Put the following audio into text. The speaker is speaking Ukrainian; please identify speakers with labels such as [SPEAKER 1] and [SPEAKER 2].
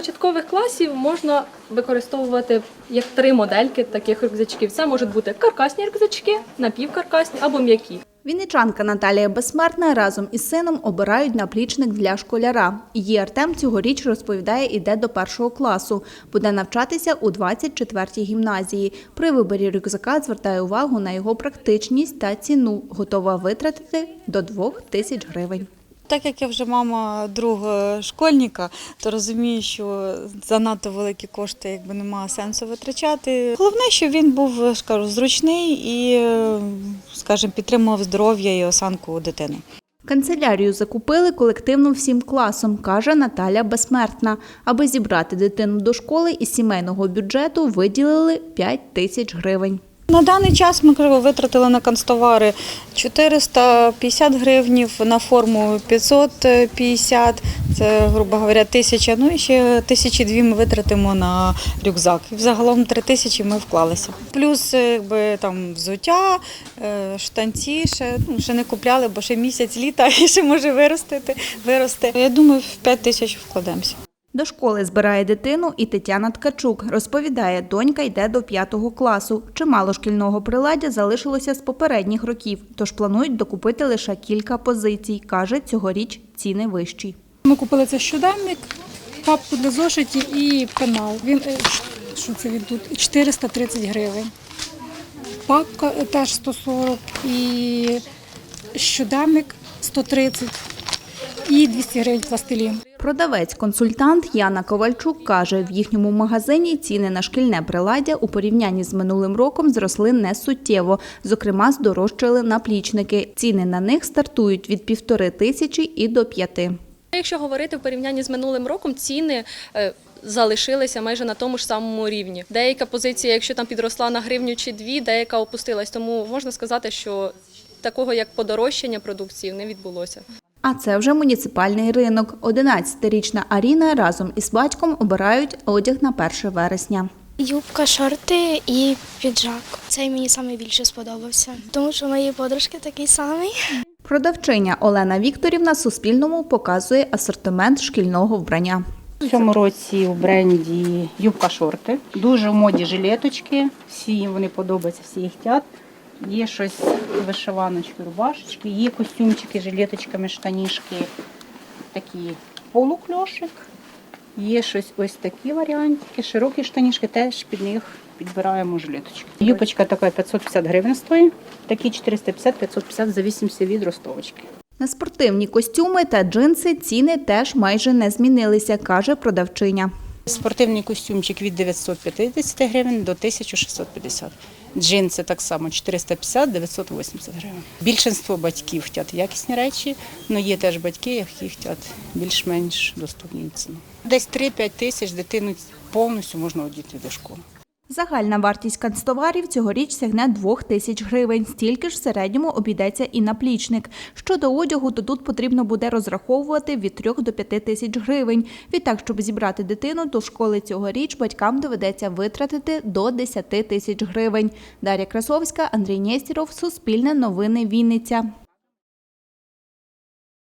[SPEAKER 1] початкових класів можна використовувати як три модельки таких рюкзачків. Це можуть бути каркасні рюкзачки, напівкаркасні або м'які.
[SPEAKER 2] Вінничанка Наталія Безсмертна разом із сином обирають наплічник для школяра. Її Артем цьогоріч розповідає, іде до першого класу. Буде навчатися у 24-й гімназії. При виборі рюкзака звертає увагу на його практичність та ціну. Готова витратити до 2 тисяч гривень.
[SPEAKER 3] Так як я вже мама другого школьника, то розумію, що занадто великі кошти якби немає сенсу витрачати. Головне, щоб він був, я ж кажу, зручний і, е, скажімо, підтримував здоров'я і осанку дитини.
[SPEAKER 2] Канцелярію закупили колективно всім класом, каже Наталя Безсмертна. Аби зібрати дитину до школи із сімейного бюджету виділили 5 тисяч гривень.
[SPEAKER 3] На даний час ми витратили на канцтовари 450 гривнів, на форму 550, це, грубо говоря, тисяча. Ну і ще тисячі дві ми витратимо на рюкзак. І взагалом три тисячі ми вклалися. Плюс якби, там, взуття, е, штанці, ще, ну, ще не купляли, бо ще місяць літа і ще може виростити, вирости. Я думаю, в 5 тисяч вкладемося.
[SPEAKER 2] До школи збирає дитину і Тетяна Ткачук. Розповідає, донька йде до п'ятого класу. Чимало шкільного приладдя залишилося з попередніх років, тож планують докупити лише кілька позицій. Каже, цьогоріч ціни вищі.
[SPEAKER 4] Ми купили це щоденник, папку для зошитів і пенал. Він е, що це він тут? 430 гривень. Папка е, теж 140 і щоденник 130 і 200 гривень пластилін.
[SPEAKER 2] Продавець-консультант Яна Ковальчук каже, в їхньому магазині ціни на шкільне приладдя у порівнянні з минулим роком зросли не суттєво. Зокрема, здорожчали наплічники. Ціни на них стартують від півтори тисячі і до п'яти.
[SPEAKER 1] Якщо говорити в порівнянні з минулим роком, ціни е, залишилися майже на тому ж самому рівні. Деяка позиція, якщо там підросла на гривню чи дві, деяка опустилась. Тому можна сказати, що такого як подорожчання продукції не відбулося.
[SPEAKER 2] А це вже муніципальний ринок. 11-річна Аріна разом із батьком обирають одяг на 1 вересня.
[SPEAKER 5] Юбка, шорти і піджак. Цей мені найбільше сподобався, тому що у моєї подружки такий самий.
[SPEAKER 2] Продавчиня Олена Вікторівна Суспільному показує асортимент шкільного вбрання.
[SPEAKER 6] У цьому році у бренді юбка шорти. Дуже в моді жилеточки. Всі їм вони подобаються, всі їх тят. Є щось вишиваночки, рубашечки, є костюмчики з жилеточками, штанішки, такі полукльошик. Є щось ось такі варіантики, широкі штанішки, теж під них підбираємо жилеточки. Юбочка така 550 гривень стоїть, такі 450-550 в зависимості від ростовочки.
[SPEAKER 2] На спортивні костюми та джинси ціни теж майже не змінилися, каже продавчиня.
[SPEAKER 6] Спортивний костюмчик від 950 гривень до 1650. Джинси так само 450-980 гривень. Більшинство батьків хочуть якісні речі, але є теж батьки, які хочуть більш-менш доступні ціни. Десь 3-5 тисяч дитину повністю можна одіти до школи.
[SPEAKER 2] Загальна вартість канцтоварів цьогоріч сягне 2 тисяч гривень. Стільки ж в середньому обійдеться і наплічник. Щодо одягу, то тут потрібно буде розраховувати від 3 до 5 тисяч гривень. Відтак, щоб зібрати дитину до школи цьогоріч, батькам доведеться витратити до 10 тисяч гривень. Дар'я Красовська, Андрій Нєстіров, Суспільне новини Вінниця.